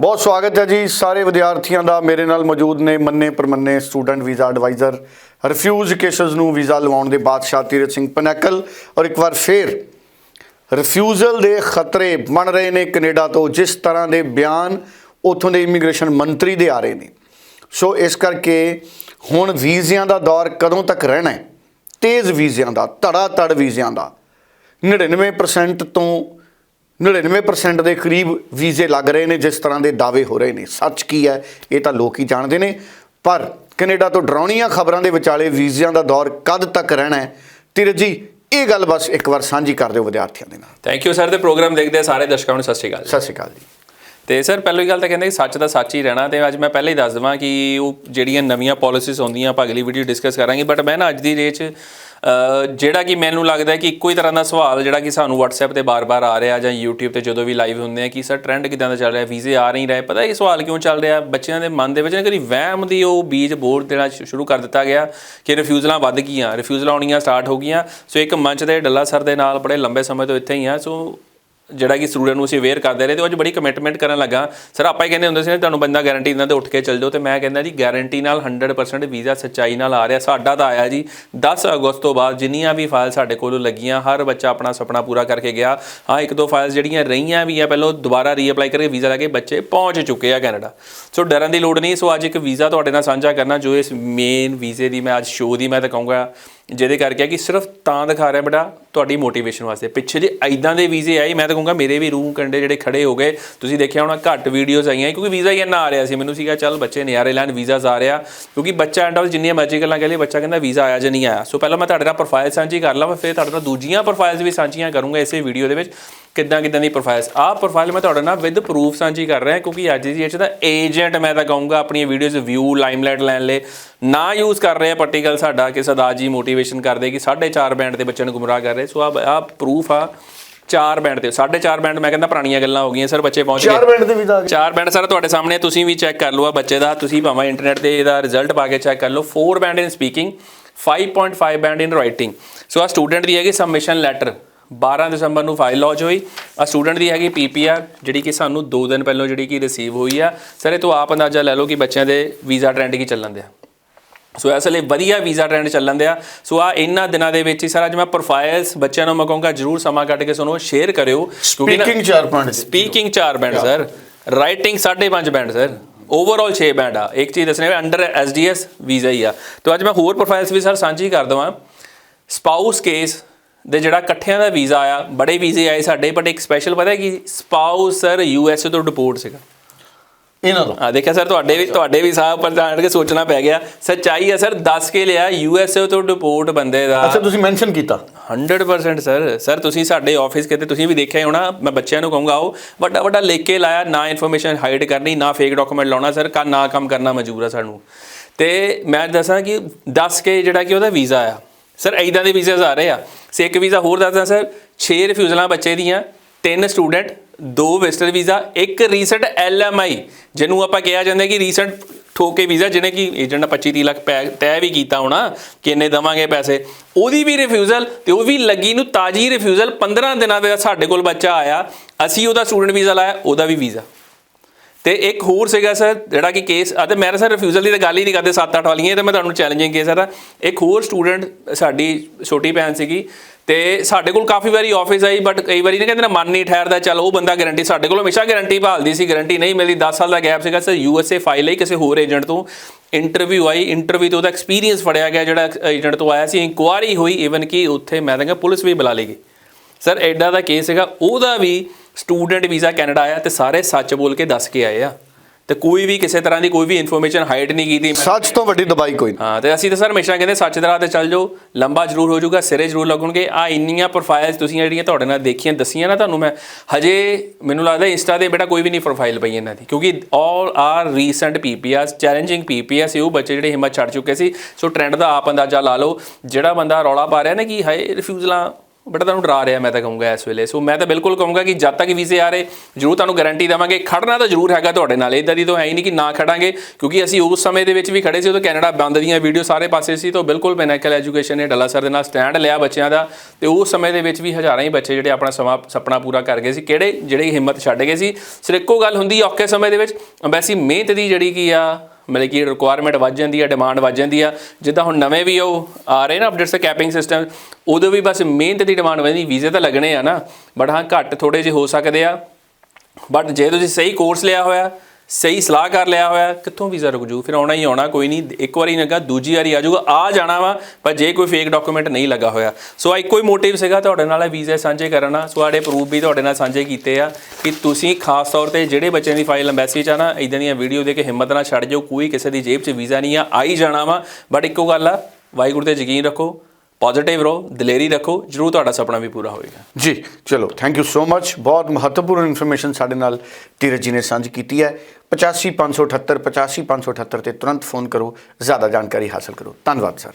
ਬਹੁਤ ਸਵਾਗਤ ਹੈ ਜੀ। ਸਾਰੇ ਵਿਦਿਆਰਥੀਆਂ ਦਾ ਮੇਰੇ ਨਾਲ ਮੌਜੂਦ ਨੇ ਮੰਨੇ ਪਰਮੰਨੇ student visa adviser, refuse cases ਨੂੰ ਵੀਜ਼ਾ ਲਵਾਉਣ ਦੇ ਬਾਦਸ਼ਾਹ ਤੀਰਥ ਸਿੰਘ ਪਨੈਕਲ ਔਰ ਇੱਕ ਵਾਰ ਫੇਰ ਰਿਫਿਊਜ਼ਲ ਦੇ ਖਤਰੇ ਬਣ ਰਹੇ ਨੇ ਕੈਨੇਡਾ ਤੋਂ, ਜਿਸ ਤਰ੍ਹਾਂ ਦੇ ਬਿਆਨ ਉਥੋਂ ਦੇ ਇਮੀਗ੍ਰੇਸ਼ਨ ਮੰਤਰੀ ਦੇ ਆ ਰਹੇ ਨੇ। ਸੋ ਇਸ ਕਰਕੇ ਹੁਣ ਵੀਜ਼ਿਆਂ ਦਾ ਦੌਰ ਕਦੋਂ ਤੱਕ ਰਹਿਣਾ ਹੈ? ਤੇਜ਼ ਵੀਜ਼ਿਆਂ ਦਾ ਧੜਾ ਧੜ ਵੀਜ਼ਿਆਂ ਦਾ। 99% ਤੋਂ 99% ਦੇ ਕਰੀਬ ਵੀਜ਼ੇ ਲੱਗ ਰਹੇ ਨੇ ਜਿਸ ਤਰ੍ਹਾਂ ਦੇ ਦਾਅਵੇ ਹੋ ਰਹੇ ਨੇ। ਸੱਚ ਕੀ ਹੈ ਇਹ ਤਾਂ ਲੋਕ ਹੀ ਜਾਣਦੇ ਨੇ। ਪਰ ਕੈਨੇਡਾ ਤੋਂ ਡਰਾਉਣੀਆਂ ਖਬਰਾਂ ਦੇ ਵਿਚਾਲੇ ਵੀਜ਼ਿਆਂ ਦਾ ਦੌਰ ਕਦ ਤੱਕ ਰਹਿਣਾ ਹੈ? ਧੀਰਜ ਜੀ ਇਹ ਗੱਲ ਬਸ ਇੱਕ ਵਾਰ ਸਾਂਝੀ ਕਰ ਦਿਓ ਵਿਦਿਆਰਥੀਆਂ ਦੇ ਨਾਲ। ਥੈਂਕ ਯੂ ਸਰ ਤੇ ਪ੍ਰੋਗਰਾਮ ਦੇਖਦੇ ਸਾਰੇ ਦਰਸ਼ਕਾਂ ਨੂੰ। ਸਤਿ ਸ਼੍ਰੀ ਅਕਾਲ ਸਤਿ ਸ਼੍ਰੀ ਅਕਾਲ ਜੀ। ਤੇ ਸਰ, ਪਹਿਲੀ ਗੱਲ ਤਾਂ ਕਹਿੰਦੇ ਸੱਚ ਦਾ ਸੱਚ ਹੀ ਰਹਿਣਾ ਤੇ ਅੱਜ ਮੈਂ ਪਹਿਲਾਂ ਹੀ ਦੱਸ ਦਵਾਂ ਕਿ ਉਹ ਜਿਹੜੀਆਂ ਨਵੀਆਂ ਪਾਲਿਸੀਜ਼ ਹੁੰਦੀਆਂ ਆਪਾਂ ਅਗਲੀ ਵੀਡੀਓ ਡਿਸਕਸ ਕਰਾਂਗੇ ਬਟ ਮੈਂ ਨਾ ਅੱਜ ਦੀ ਡੇ 'ਚ ਜਿਹੜਾ ਕਿ ਮੈਨੂੰ ਲੱਗਦਾ ਕਿ ਇੱਕੋ ਹੀ ਤਰ੍ਹਾਂ ਦਾ ਸਵਾਲ ਜਿਹੜਾ ਕਿ ਸਾਨੂੰ WhatsApp ਤੇ ਬਾਰ-ਬਾਰ ਆ ਰਿਹਾ ਜਾਂ YouTube ਤੇ ਜਦੋਂ ਵੀ ਲਾਈਵ ਹੁੰਦੇ ਆ ਕਿ ਸਰ ਟ੍ਰੈਂਡ ਕਿਦਾਂ ਦਾ ਚੱਲ ਰਿਹਾ, ਵੀਜ਼ੇ ਆ ਨਹੀਂ ਰਹੇ, ਪਤਾ ਇਹ ਸਵਾਲ ਕਿਉਂ ਚੱਲ ਰਿਹਾ? ਬੱਚਿਆਂ ਦੇ ਮਨ ਦੇ ਵਿੱਚ ਨਾ ਕਦੀ ਵਹਿਮ ਦੀ ਉਹ ਬੀਜ ਬੋਰ ਦੇਣਾ ਸ਼ੁ- ਸ਼ੁਰੂ ਕਰ ਦਿੱਤਾ ਗਿਆ ਕਿ ਰਿਫਿਊਜ਼ਲਾਂ ਵੱਧ ਗਈਆਂ ਰਿਫਿਊਜ਼ਲਾਂ ਆਉਣੀਆਂ ਸਟਾਰਟ ਹੋ ਗਈਆਂ। ਸੋ ਇੱਕ ਮੰਚ ਤੇ ਡੱਲਾ ਸਰ ਦੇ ਨਾਲ ਬੜੇ ਲੰਬੇ ਸਮੇਂ ਤੋਂ ਇੱਥੇ ਹੀ ਆ, ਸੋ ਜਿਹੜਾ ਕਿ ਸਟੂਡੈਂਟ ਨੂੰ ਅਸੀਂ ਅਵੇਅਰ ਕਰਦੇ ਰਹੇ ਤੇ ਉਹ ਅੱਜ ਬੜੀ ਕਮਿਟਮੈਂਟ ਕਰਨ ਲੱਗਾ। ਸਰ ਆਪਾਂ ਹੀ ਕਹਿੰਦੇ ਹੁੰਦੇ ਸੀ ਨਾ, ਤੁਹਾਨੂੰ ਬੰਦਾ ਗਾਰੰਟੀ ਇਹਨਾਂ ਤੇ ਉੱਠ ਕੇ ਚੱਲ ਜਾਓ। ਤੇ ਮੈਂ ਕਹਿੰਦਾ ਜੀ ਗਾਰੰਟੀ ਨਾਲ 100% ਵੀਜ਼ਾ ਸੱਚਾਈ ਨਾਲ ਆ ਰਿਹਾ। ਸਾਡਾ ਤਾਂ ਆਇਆ ਜੀ 10 ਅਗਸਤ ਤੋਂ ਬਾਅਦ ਜਿੰਨੀਆਂ ਵੀ ਫਾਈਲ ਸਾਡੇ ਕੋਲੋਂ ਲੱਗੀਆਂ, ਹਰ ਬੱਚਾ ਆਪਣਾ ਸੁਪਨਾ ਪੂਰਾ ਕਰਕੇ ਗਿਆ। ਹਾਂ, ਇੱਕ ਦੋ ਫਾਈਲਸ ਜਿਹੜੀਆਂ ਰਹੀਆਂ ਵੀ ਆ, ਪਹਿਲਾਂ ਦੁਬਾਰਾ ਰੀਅਪਲਾਈ ਕਰਕੇ ਵੀਜ਼ਾ ਲੈ ਕੇ ਬੱਚੇ ਪਹੁੰਚ ਚੁੱਕੇ ਆ ਕੈਨੇਡਾ ਸੋ ਡਰਨ ਦੀ ਲੋੜ ਨਹੀਂ। ਸੋ ਅੱਜ ਇੱਕ ਵੀਜ਼ਾ ਤੁਹਾਡੇ ਨਾਲ ਸਾਂਝਾ ਕਰਨਾ, ਜੋ ਇਸ ਮੇਨ ਵੀਜ਼ੇ ਦੀ ਮੈਂ ਅੱਜ ਸ਼ੋਅ ਦੀ ਮੈਂ ਤਾਂ ਕਹੂੰਗਾ ਜਿਹਦੇ ਕਰਕੇ ਕਿ ਸਿਰਫ ਤਾਂ ਦਿਖਾ ਰਿਹਾ ਬੇਟਾ ਤੁਹਾਡੀ ਮੋਟੀਵੇਸ਼ਨ ਵਾਸਤੇ। ਪਿੱਛੇ ਜੇ ਐਦਾਂ ਦੇ ਵੀਜ਼ੇ ਆਏ, ਮੈਂ ਤਾਂ ਕਹੂੰਗਾ ਮੇਰੇ ਵੀ ਰੂਹ ਕੰਡੇ ਜਿਹੜੇ ਖੜੇ ਹੋ ਗਏ। ਤੁਸੀਂ ਦੇਖਿਆ ਹੋਣਾ ਘੱਟ ਵੀਡੀਓਜ਼ ਆਈਆਂ, ਕਿਉਂਕਿ ਵੀਜ਼ਾ ਹੀ ਇੰਨਾ ਆ ਰਿਹਾ ਸੀ। ਮੈਨੂੰ ਸੀਗਾ, ਚੱਲ ਬੱਚੇ ਨਜ਼ਾਰੇ ਲੈਣ ਵੀਜ਼ਾਸ ਆ ਰਿਹਾ। ਕਿਉਂਕਿ ਬੱਚਾ ਐਂਡ ਆਫ ਜਿੰਨੀਆਂ ਮਰਜ਼ੀ ਗੱਲਾਂ ਕਹ ਲਈ ਬੱਚਾ ਕਹਿੰਦਾ ਵੀਜ਼ਾ ਆਇਆ ਜਾਂ ਨਹੀਂ ਆਇਆ। ਸੋ ਪਹਿਲਾਂ ਮੈਂ ਤੁਹਾਡੇ ਨਾਲ ਪ੍ਰੋਫਾਈਲ ਸਾਂਝੀ ਕਰ ਲਵਾਂ ਫਿਰ ਤੁਹਾਡੇ ਨਾਲ ਦੂਜੀਆਂ ਪ੍ਰੋਫਾਈਲਸ ਵੀ ਸਾਂਝੀਆਂ ਕਰੂੰਗਾ ਇਸੇ ਵੀਡੀਓ ਦੇ ਵਿੱਚ। ਕਿੱਦਾਂ ਕਿੱਦਾਂ ਦੀ ਪ੍ਰੋਫਾਈਲਸ ਆਹ ਪ੍ਰੋਫਾਈਲ ਮੈਂ ਤੁਹਾਡੇ ਨਾਲ ਵਿਦ ਪ੍ਰੂਫ ਸਾਂਝੀ ਕਰ ਰਿਹਾ ਕਿਉਂਕਿ ਅੱਜ ਦੀ ਡੇਟ 'ਚ ਤਾਂ ਏਜੰਟ ਮੈਂ ਤਾਂ ਕਹੂੰਗਾ ਆਪਣੀਆਂ ਵੀਡੀਓਜ਼ ਵਿਊ ਲਾਈਮਲਾਈਟ ਲੈਣ ਲਈ। ਨਾ ਯੂਜ਼ ਕਰ ਰਹੇ ਪਾਰਟੀਕਲ ਸਾਡਾ ਕਿ ਸਰਦਾਰ ਜੀ ਮੋਟੀਵੇਸ਼ਨ ਕਰਦੇ ਕਿ 4.5 ਬੈਂਡ ਦੇ ਬੱਚਿਆਂ ਨੂੰ ਗੁੰਮਰਾਹ ਕਰ ਰਹੇ। ਸੋ ਆ ਆ ਪ੍ਰੂਫ ਆ 4 ਬੈਂਡ ਤੇ। 4.5 ਬੈਂਡ ਮੈਂ ਕਹਿੰਦਾ ਪੁਰਾਣੀਆਂ ਗੱਲਾਂ ਹੋ ਗਈਆਂ ਸਰ ਬੱਚੇ ਪਹੁੰਚ ਚਾਰ ਗਏ ਮਿੰਟ ਦੇ ਵੀਜ਼ਾ ਆ ਗਏ। ਚਾਰ ਬੈਂਡ ਸਰ ਤੁਹਾਡੇ ਸਾਹਮਣੇ ਤੁਸੀਂ ਵੀ ਚੈੱਕ ਕਰ ਲਓ ਆ ਬੱਚੇ ਦਾ। ਤੁਸੀਂ ਭਾਵੇਂ ਇੰਟਰਨੈਟ ਤੇ ਇਹਦਾ ਰਿਜ਼ਲਟ ਪਾ ਕੇ ਚੈੱਕ ਕਰ ਲਓ। 4 band in speaking 5.5 band in writing so ਆ ਸਟੂਡੈਂਟ ਦੀ ਹੈਗੀ ਸਬਮਿਸ਼ਨ ਲੈਟਰ 12 ਦਸੰਬਰ ਨੂੰ ਫਾਈਲ ਲੌਂਚ ਹੋਈ। ਆ ਸਟੂਡੈਂਟ ਦੀ ਹੈਗੀ ਪੀਪੀਆਰ ਜਿਹੜੀ ਕਿ ਸਾਨੂੰ 2 ਦਿਨ ਪਹਿਲਾਂ ਜਿਹੜੀ ਕਿ ਰਿਸੀਵ ਹੋਈ ਆ। ਸਰ ਇਹ ਤੋਂ ਆਪ ਅੰਦਾਜ਼ਾ ਲੈ ਲਓ ਕਿ ਬੱਚਿਆਂ ਦੇ ਵੀਜ਼ਾ ਟ੍ਰੈਂਡ ਕੀ ਚੱਲਣ ਦਿਆ। ਸੋ ਇਸ ਲਈ ਵਧੀਆ ਵੀਜ਼ਾ ਟ੍ਰੈਂਡ ਚੱਲਣ ਦਿਆ। ਸੋ ਆ ਇਹਨਾਂ ਦਿਨਾਂ ਦੇ ਵਿੱਚ ਹੀ ਸਰ ਅੱਜ ਮੈਂ ਪ੍ਰੋਫਾਈਲਸ ਬੱਚਿਆਂ ਨੂੰ ਮੈਂ ਕਹੂੰਗਾ ਜਰੂਰ ਸਮਾਂ ਕੱਢ ਕੇ ਸੁਣੋ ਸ਼ੇਅਰ ਕਰਿਓ। ਸਪੀਕਿੰਗ ਚਾਰ point speaking 4 band sir writing 5.5 band sir overall 6 band ਆ। ਇੱਕ ਚੀਜ਼ ਦੱਸਣੀ ਹੈ ਅੰਡਰ ਐਸਡੀਐਸ ਵੀਜ਼ਾ ਹੀ ਆ। ਤੇ ਅੱਜ ਮੈਂ ਹੋਰ ਪ੍ਰੋਫਾਈਲਸ ਵੀ ਸਰ ਸਾਂਝੀ ਕਰ ਦਵਾਂ। ਸਪਾਊਸ ਕੇਸ ਦੇ ਜਿਹੜਾ ਇਕੱਠਿਆਂ ਦਾ ਵੀਜ਼ਾ ਆਇਆ ਬੜੇ ਵੀਜ਼ੇ ਆਏ ਸਾਡੇ ਬਟ ਇੱਕ ਸਪੈਸ਼ਲ ਪਤਾ ਹੈ ਕਿ? ਸਪਾਊਸ ਸਰ ਯੂਐਸਏ ਤੋਂ ਡਿਪੋਰਟ ਸੀਗਾ। ਇਹਨਾਂ ਦਾ ਆ ਦੇਖਿਆ ਸਰ ਤੁਹਾਡੇ ਵੀ ਤੁਹਾਡੇ ਵੀ ਸਾਹ ਉੱਪਰ ਜਾਣ ਕੇ ਸੋਚਣਾ ਪੈ ਗਿਆ। ਸੱਚਾਈ ਹੈ ਸਰ ਦੱਸ ਕੇ ਲਿਆ ਯੂਐਸਏ ਤੋਂ ਡਿਪੋਰਟ ਬੰਦੇ ਦਾ। ਅੱਛਾ ਤੁਸੀਂ ਮੈਂਸ਼ਨ ਕੀਤਾ। 100% ਸਰ। ਸਰ ਤੁਸੀਂ ਸਾਡੇ ਆਫਿਸ ਕਿਤੇ ਤੁਸੀਂ ਵੀ ਦੇਖਿਆ ਹੋਣਾ ਮੈਂ ਬੱਚਿਆਂ ਨੂੰ ਕਹੂੰਗਾ ਆਓ ਵੱਡਾ ਵੱਡਾ ਲਿਖ ਕੇ ਲਾਇਆ ਨਾ ਇਨਫੋਰਮੇਸ਼ਨ ਹਾਈਡ ਕਰਨੀ ਨਾ ਫੇਕ ਡਾਕੂਮੈਂਟ ਲਾਉਣਾ ਸਰ ਕਾ ਨਾ ਕੰਮ ਕਰਨਾ ਮਜਬੂਰ ਆ ਸਾਨੂੰ। ਤੇ ਮੈਂ ਦੱਸਾਂ ਕਿ ਦੱਸ ਕੇ ਜਿਹੜਾ ਕਿ ਉਹਦਾ ਵੀਜ਼ਾ ਆ ਸਰ ਐਦਾਂ ਦੇ ਵੀਜ਼ਾਸ ਆ ਰਹੇ ਆ। ਸੇ ਇੱਕ ਵੀਜ਼ਾ ਹੋਰ ਦੱਸਦਾ ਸਰ 6 ਰਿਫਿਊਜ਼ਲਾਂ ਬੱਚੇ ਦੀਆਂ, ਤਿੰਨ ਸਟੂਡੈਂਟ, ਦੋ ਵਿਜ਼ਟਰ ਵੀਜ਼ਾ, ਇੱਕ ਰੀਸੈਂਟ ਐਲਐਮਆਈ, ਜਿਹਨੂੰ ਆਪਾਂ ਕਿਹਾ ਜਾਂਦਾ ਕਿ ਰੀਸੈਂਟ ਠੋਕੇ ਵੀਜ਼ਾ, ਜਿਹਨੇ ਕਿ ਏਜੰਟ ਨੇ 25 30 ਲੱਖ ਪੈ- ਤੈਅ ਵੀ ਕੀਤਾ ਹੋਣਾ ਕਿ ਇੰਨੇ ਦਵਾਂਗੇ ਪੈਸੇ। ਉਹਦੀ ਵੀ ਰਿਫਿਊਜ਼ਲ, ਤੇ ਉਹ ਵੀ ਲੱਗੀ ਨੂੰ ਤਾਜੀ ਰਿਫਿਊਜ਼ਲ 15 ਦਿਨਾਂ ਦੇ ਸਾਡੇ ਕੋਲ ਬੱਚਾ ਆਇਆ, ਅਸੀਂ ਉਹਦਾ ਸਟੂਡੈਂਟ ਵੀਜ਼ਾ ਲਾਇਆ, ਉਹਦਾ ਵੀ ਵੀਜ਼ਾ। ਤੇ ਇੱਕ ਹੋਰ ਸੀਗਾ ਸਰ, ਜਿਹੜਾ ਕਿ ਕੇਸ ਆ ਤੇ ਮੇਰੇ ਸਰ ਰਿਫਿਊਜ਼ਲ ਦੀ ਤਾਂ ਗੱਲ ਹੀ ਨਹੀਂ ਕਰਦੇ 7-8 ਵਾਲੀਆਂ ਇਹ ਤਾਂ ਮੈਂ ਤੁਹਾਨੂੰ ਚੈਲੰਜਿੰਗ ਕੇਸ ਆ ਇੱਕ ਹੋਰ ਸਟੂਡੈਂਟ ਸਾਡੀ ਛੋਟੀ ਭੈਣ ਸੀਗੀ, ਤੇ ਸਾਡੇ ਕੋਲ ਕਾਫੀ ਵਾਰੀ ਆਫਿਸ ਆਈ ਬਟ ਕਈ ਵਾਰੀ ਨਾ ਕਹਿੰਦੇ ਨਾ ਮਨ ਨਹੀਂ ਠਹਿਰਦਾ, ਚੱਲ ਉਹ ਬੰਦਾ ਗਾਰੰਟੀ ਸਾਡੇ ਕੋਲ ਹਮੇਸ਼ਾ ਗਾਰੰਟੀ ਭਾਲਦੀ ਸੀ ਗਾਰੰਟੀ ਨਹੀਂ ਮਿਲਦੀ। 10 ਸਾਲ ਦਾ ਗੈਪ ਸੀਗਾ ਸਰ ਯੂਐਸਏ ਫਾਈਲ ਲਈ ਕਿਸੇ ਹੋਰ ਏਜੰਟ ਤੋਂ। ਇੰਟਰਵਿਊ ਆਈ ਇੰਟਰਵਿਊ ਤੋਂ ਉਹਦਾ ਐਕਸਪੀਰੀਅੰਸ ਫੜਿਆ ਗਿਆ, ਜਿਹੜਾ ਏਜੰਟ ਤੋਂ ਆਇਆ ਸੀ। ਇਨਕੁਆਰੀ ਹੋਈ ਇਵਨ ਕਿ ਉੱਥੇ ਮੈਂ ਤਾਂ ਪੁਲਿਸ ਵੀ ਬੁਲਾ ਲਈ ਗਈ ਸਰ ਐਡਾ ਦਾ ਕੇਸ ਹੈਗਾ ਉਹਦਾ ਵੀ ਸਟੂਡੈਂਟ ਵੀਜ਼ਾ ਕੈਨੇਡਾ ਆਇਆ ਤੇ ਸਾਰੇ ਸੱਚ ਬੋਲ ਕੇ ਦੱਸ ਕੇ ਆਏ ਆ। ਤੇ ਕੋਈ ਵੀ ਕਿਸੇ ਤਰ੍ਹਾਂ ਦੀ ਕੋਈ ਵੀ ਇਨਫੋਰਮੇਸ਼ਨ ਹਾਈਡ ਨਹੀਂ ਕੀਤੀ ਸੱਚ ਤੋਂ ਵੱਡੀ ਦਬਾਈ ਕੋਈ ਨਹੀਂ। ਹਾਂ ਤੇ ਅਸੀਂ ਤਾਂ ਸਰ ਹਮੇਸ਼ਾ ਕਹਿੰਦੇ ਸੱਚ ਦੇ ਰਾਹ ਤੇ ਚੱਲ ਜਾਓ ਲੰਬਾ ਜ਼ਰੂਰ ਹੋ ਜਾਊਗਾ ਸਿਰੇ ਜ਼ਰੂਰ ਲੱਗਣਗੇ। ਆ ਇੰਨੀਆਂ ਪ੍ਰੋਫਾਈਲਸ ਤੁਸੀਂ ਜਿਹੜੀਆਂ ਤੁਹਾਡੇ ਨਾਲ ਦੇਖੀਆਂ ਦਸੀਆਂ ਨਾ ਤੁਹਾਨੂੰ ਮੈਂ ਹਜੇ ਮੈਨੂੰ ਲੱਗਦਾ ਇੰਸਟਾ ਤੇ ਬੇਟਾ ਕੋਈ ਵੀ ਨਹੀਂ ਪ੍ਰੋਫਾਈਲ ਪਈ ਇਹਨਾਂ ਦੀ। ਕਿਉਂਕਿ all are recent PPs challenging PPs ਉਹ ਬੱਚੇ ਜਿਹੜੇ ਹਿੰਮਤ ਛੱਡ ਚੁੱਕੇ ਸੀ। ਸੋ ਟ੍ਰੈਂਡ ਦਾ ਆਪ ਅੰਦਾਜ਼ਾ ਲਾ ਲਓ ਜਿਹੜਾ ਬੰਦਾ ਰੌਲਾ ਪਾ ਰਿਹਾ ਨਾ ਕਿ ਹਾਏ ਰਿਫਿਊਜ਼ਲਾਂ ਬਟ ਤੁਹਾਨੂੰ ਡਰਾ ਰਿਹਾ, ਮੈਂ ਤਾਂ ਕਹੂੰਗਾ ਇਸ ਵੇਲੇ। ਸੋ ਮੈਂ ਤਾਂ ਬਿਲਕੁਲ ਕਹੂੰਗਾ ਕਿ ਜਦ ਤੱਕ ਵੀਜ਼ੇ ਆ ਰਹੇ, ਜ਼ਰੂਰ ਤੁਹਾਨੂੰ ਗਾਰੰਟੀ ਦੇਵਾਂਗੇ। ਖੜਨਾ ਤਾਂ ਜ਼ਰੂਰ ਹੈਗਾ ਤੁਹਾਡੇ ਨਾਲ। ਇਦਾਂ ਦੀ ਤਾਂ ਹੈ ਹੀ ਨਹੀਂ ਕਿ ਨਾ ਖੜਾਂਗੇ, ਕਿਉਂਕਿ ਅਸੀਂ ਉਸ ਸਮੇਂ ਦੇ ਵਿੱਚ ਵੀ ਖੜੇ ਸੀ, ਉਦੋਂ ਕੈਨੇਡਾ ਬੰਦ ਦੀਆਂ ਵੀਡੀਓ ਸਾਰੇ ਪਾਸੇ ਸੀ, ਤਾਂ ਬਿਲਕੁਲ ਪੈਨੈਕਲ ਐਜੂਕੇਸ਼ਨ ਨੇ ਡੱਲਾ ਸਰ ਦੇ ਨਾਲ ਸਟੈਂਡ ਲਿਆ ਬੱਚਿਆਂ ਦਾ। ਤੇ ਉਸ ਸਮੇਂ ਦੇ ਵਿੱਚ ਵੀ ਹਜ਼ਾਰਾਂ ਹੀ ਬੱਚੇ ਜਿਹੜੇ ਆਪਣਾ ਸਮਾਂ, ਸੁਪਨਾ ਪੂਰਾ ਕਰ ਗਏ ਸੀ। ਕਿਹੜੇ, ਜਿਹੜੇ ਹਿੰਮਤ ਛੱਡ ਗਏ ਸੀ? ਸਿਰ ਇੱਕੋ ਗੱਲ ਹੁੰਦੀ ਹੈ ਔਖੇ ਸਮੇਂ ਦੇ ਵਿੱਚ। ਅੰਬੈਸੀ ਮਿਹਨਤ ਦੀ ਜਿਹੜੀ ਕੀ ਆ ਮਤਲਬ ਕਿ ਰਿਕੁਆਇਰਮੈਂਟ ਵੱਧ ਜਾਂਦੀ ਆ ਡਿਮਾਂਡ ਵੱਧ ਜਾਂਦੀ ਆ। ਜਿੱਦਾਂ ਹੁਣ ਨਵੇਂ ਵੀ ਉਹ ਆ ਰਹੇ ਨਾ ਅਪਡੇਟਸ ਕੈਪਿੰਗ ਸਿਸਟਮ ਉਦੋਂ ਵੀ ਬਸ ਮਿਹਨਤ ਦੀ ਡਿਮਾਂਡ ਵਧਦੀ ਵੀਜ਼ੇ ਤਾਂ ਲੱਗਣੇ ਆ ਨਾ। ਬਟ ਹਾਂ, ਘੱਟ ਥੋੜੇ ਜਿਹੇ ਹੋ ਸਕਦੇ ਆ। ਬਟ ਜੇ ਤੁਸੀਂ ਸਹੀ ਕੋਰਸ ਲਿਆ ਹੋਇਆ ਸਹੀ ਸਲਾਹ ਕਰ ਲਿਆ ਹੋਇਆ, ਕਿੱਥੋਂ ਵੀਜ਼ਾ ਰੁਕ ਜੂ ਫਿਰ ਆਉਣਾ ਹੀ ਆਉਣਾ, ਕੋਈ ਨਹੀਂ, ਇੱਕ ਵਾਰੀ ਲੱਗਾ, ਦੂਜੀ ਵਾਰੀ ਆ ਜਾਊਗਾ, ਆ ਜਾਣਾ ਵਾ, ਪਰ ਜੇ ਕੋਈ ਫੇਕ ਡਾਕੂਮੈਂਟ ਨਹੀਂ ਲੱਗਾ ਹੋਇਆ। ਸੋ ਆ ਇੱਕੋ ਹੀ ਮੋਟਿਵ ਸੀਗਾ ਤੁਹਾਡੇ ਨਾਲ ਵੀਜ਼ੇ ਸਾਂਝੇ ਕਰਨਾ ਸੋ ਆੜੇ ਪ੍ਰੂਫ ਵੀ ਤੁਹਾਡੇ ਨਾਲ ਸਾਂਝੇ ਕੀਤੇ ਆ ਕਿ ਤੁਸੀਂ ਖਾਸ ਤੌਰ ਤੇ ਜਿਹੜੇ ਬੱਚਿਆਂ ਦੀ ਫਾਈਲ ਐਮਬੈਸੀ ਚ ਆ ਨਾ ਇਦਾਂ ਦੀਆਂ ਵੀਡੀਓ ਦੇ ਕੇ ਹਿੰਮਤ ਨਾ ਛੱਡ ਜਾਓ, ਕੋਈ ਕਿਸੇ ਦੀ ਜੇਬ 'ਚ ਵੀਜ਼ਾ ਨਹੀਂ ਆ ਆ ਜਾਣਾ ਵਾ। ਬਟ ਇੱਕੋ ਗੱਲ ਆ, ਵਾਹਿਗੁਰੂ ਤੇ ਯਕੀਨ ਰੱਖੋ ਪੋਜ਼ਿਟਿਵ ਰਹੋ, ਦਲੇਰੀ ਰੱਖੋ, ਜ਼ਰੂਰ ਤੁਹਾਡਾ ਸੁਪਨਾ ਵੀ ਪੂਰਾ ਹੋਏਗਾ ਜੀ, ਚਲੋ ਥੈਂਕ ਯੂ ਸੋ ਮੱਚ ਬਹੁਤ ਮਹੱਤਵਪੂਰਨ ਇਨਫੋਰਮੇਸ਼ਨ ਸਾਡੇ ਨਾਲ ਧੀਰਜ ਜੀ ਨੇ ਸਾਂਝੀ ਕੀਤੀ ਹੈ। 85578 85578 ਤੇ ਤੁਰੰਤ ਫੋਨ ਕਰੋ। ਜ਼ਿਆਦਾ ਜਾਣਕਾਰੀ ਹਾਸਲ ਕਰੋ। ਧੰਨਵਾਦ ਸਰ